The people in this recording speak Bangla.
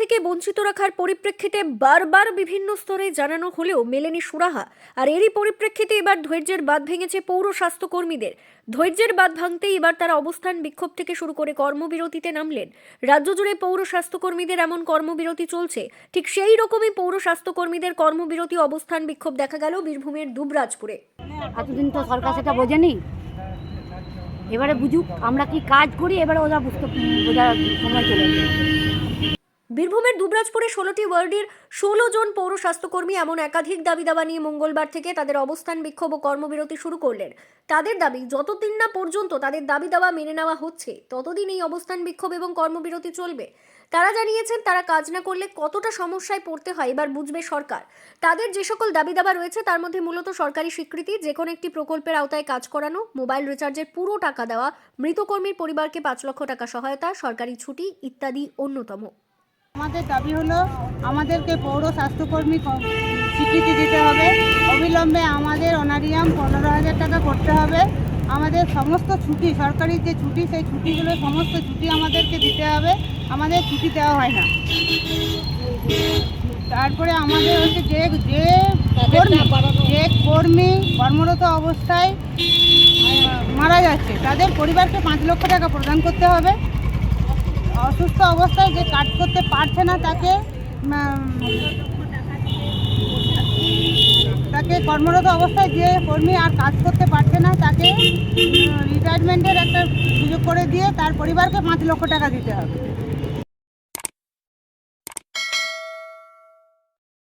থেকে বঞ্চিত রাখার পরিপ্রেক্ষিতে বারবার বিভিন্ন স্তরে জানানো হলেও মেলেনি সুরাহা। আর এরই পরিপ্রেক্ষিতে এবার ধৈর্যের বাঁধ ভেঙেছে পৌর স্বাস্থ্যকর্মীদের। ধৈর্যের বাঁধ ভাঙতেই এবার তারা অবস্থান বিক্ষোভ থেকে শুরু করে কর্মবিরতিতে নামলেন। রাজ্য জুড়ে পৌর স্বাস্থ্যকর্মীদের এমন কর্মবিরতি চলছে। ঠিক সেই রকমই পৌর স্বাস্থ্যকর্মীদের কর্মবিরতি অবস্থান বিক্ষোভ দেখা গেল বীরভূমের দুবরাজপুরে। এতদিন তো সরকার সেটা বোঝেনি। এবারে বুঝুক আমরা কি কাজ করি এবারে ওরা বুঝতে বোঝার সময় চলে। বীরভূমের দুবরাজপুরে ষোলোটি ওয়ার্ডের ষোলো জন পৌর স্বাস্থ্যকর্মী এমন একাধিক দাবি দাবা নিয়ে মঙ্গলবার থেকে তাদের অবস্থান বিক্ষোভ ও কর্মবিরতি শুরু করলেন। তাদের দাবি, যতদিন না পর্যন্ত তাদের দাবি দাবা মেনে নেওয়া হচ্ছে, ততদিন এই অবস্থান বিক্ষোভ এবং কর্মবিরতি চলবে। তারা জানিয়েছেন, তারা কাজ না করলে কতটা সমস্যায় পড়তে হয় এবার বুঝবে সরকার। তাদের যে সকল দাবি দাবা রয়েছে, তার মধ্যে মূলত সরকারি স্বীকৃতি, যে কোনো একটি প্রকল্পের আওতায় কাজ করানো, মোবাইল রিচার্জের পুরো টাকা দেওয়া, মৃত কর্মীর পরিবারকে পাঁচ লক্ষ টাকা সহায়তা, সরকারি ছুটি ইত্যাদি অন্যতম। আমাদের দাবি হলো, আমাদেরকে পৌর স্বাস্থ্যকর্মী স্বীকৃতি দিতে হবে। অবিলম্বে আমাদের অনারিয়াম পনেরো হাজার টাকা করতে হবে। আমাদের সমস্ত ছুটি, সরকারি যে ছুটি, সেই ছুটিগুলো, সমস্ত ছুটি আমাদেরকে দিতে হবে। আমাদের ছুটি দেওয়া হয় না। তারপরে আমাদের হচ্ছে যে যে যে কর্মী কর্মরত অবস্থায় মারা যাচ্ছে, তাদের পরিবারকে পাঁচ লক্ষ টাকা প্রদান করতে হবে। অসুস্থ অবস্থায় যে কাজ করতে পারছে না তাকে তাকে কর্মরত অবস্থায় যে কর্মী আর কাজ করতে পারছে না, তাকে রিটায়ারমেন্টের একটা সুযোগ করে দিয়ে তার পরিবারকে পাঁচ লক্ষ টাকা দিতে হবে।